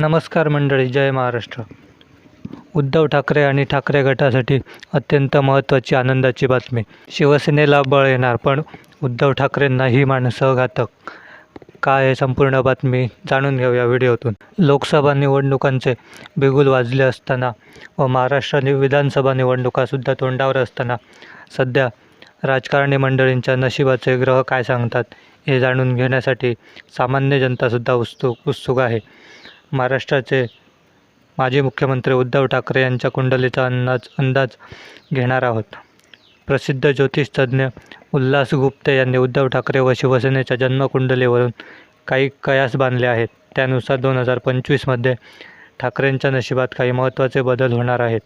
नमस्कार मंडळी जय महाराष्ट्र. उद्धव ठाकरे आणि ठाकरे गटासाठी अत्यंत महत्त्वाची आनंदाची बातमी. शिवसेनेला बळ येणार पण उद्धव ठाकरेंना ही माणसं घातक. काय आहे संपूर्ण बातमी जाणून घेऊया व्हिडिओतून. लोकसभा निवडणुकांचे बिगुल वाजले असताना व महाराष्ट्र विधानसभा निवडणुकासुद्धा तोंडावर असताना सध्या राजकारणी मंडळींच्या नशिबाचे ग्रह काय सांगतात हे जाणून घेण्यासाठी सामान्य जनतासुद्धा उत्सुक उत्सुक आहे. महाराष्ट्राचे माजी मुख्यमंत्री उद्धव ठाकरे यांच्या कुंडलीचा अंदाज अंदाज घेणार आहोत. प्रसिद्ध ज्योतिषतज्ञ उल्हास गुप्ते यांनी उद्धव ठाकरे व शिवसेनेच्या जन्मकुंडलीवरून काही कयास बांधले आहेत. त्यानुसार दोन हजार पंचवीसमध्ये ठाकरेंच्या नशिबात काही महत्त्वाचे बदल होणार आहेत.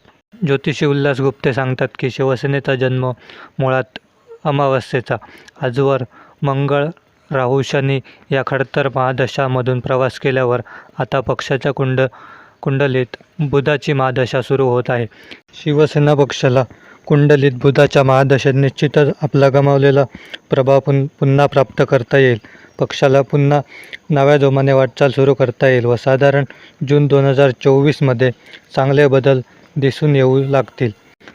ज्योतिषी उल्हास गुप्ते सांगतात की शिवसेनेचा जन्म मुळात अमावस्येचा. आजवर मंगळ राहू शनी या खडतर महादशामधून प्रवास केल्यावर आता पक्षाच्या कुंड कुंडलीत बुधाची महादशा सुरू होत आहे. शिवसेना पक्षाला कुंडलीत बुधाच्या महादशेत निश्चितच आपला गमावलेला प्रभाव पुन पुन्हा प्राप्त करता येईल. पक्षाला पुन्हा नव्या जोमाने वाटचाल सुरू करता येईल व साधारण जून दोन हजार चोवीसमध्ये चांगले बदल दिसून येऊ लागतील.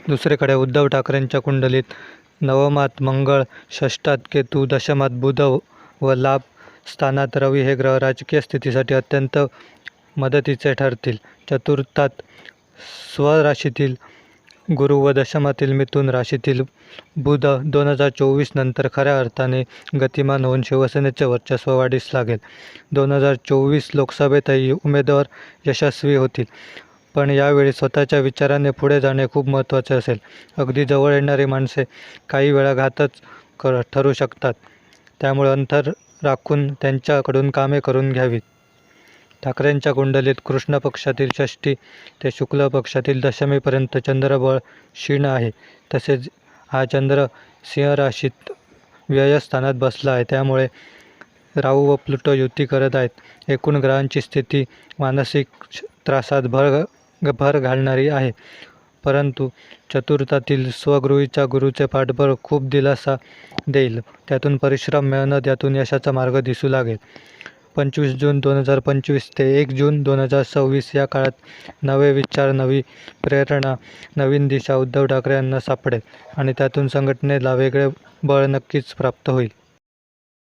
दुसरीकडे उद्धव ठाकरेंच्या कुंडलीत नवमात मंगळ षष्ठात केतू दशमात बुध व लाभ स्थानात रवी हे ग्रह राजकीय स्थितीसाठी अत्यंत मदतीचे ठरतील. चतुर्थात स्वराशीतील गुरु व दशमातील मिथून राशीतील बुध दोन हजार चोवीस नंतर खऱ्या अर्थाने गतिमान होऊन शिवसेनेचे वर्चस्व वाढीस लागेल. दोन हजार चोवीस लोकसभेतही उमेदवार यशस्वी होतील. पण यावेळी स्वतःच्या विचाराने पुढे जाणे खूप महत्त्वाचे असेल. अगदी जवळ येणारी माणसे काही वेळा घातच कर ठरू शकतात. त्यामुळे अंतर राखून त्यांच्याकडून कामे करून घ्यावीत. ठाकरेंच्या कुंडलीत कृष्ण पक्षातील षष्ठी ते शुक्ल पक्षातील दशमीपर्यंत चंद्रबळ क्षीण आहे. तसेच हा चंद्र सिंह राशीत व्ययस्थानात बसला आहे. त्यामुळे राहू व प्लुटो युती करत आहेत. एकूण ग्रहांची स्थिती मानसिक त्रासात भर भर घालणारी आहे. परंतु चतुर्थातील स्वगृहीच्या गुरुचे पाठबळ खूप दिलासा देईल. त्यातून परिश्रम मेहनत यातून यशाचा मार्ग दिसू लागेल. पंचवीस जून दोन हजार पंचवीस ते एक जून दोन हजार सव्वीस या काळात नवे विचार नवी प्रेरणा नवीन दिशा उद्धव ठाकरे यांना सापडेल आणि त्यातून संघटनेला वेगळे बळ नक्कीच प्राप्त होईल.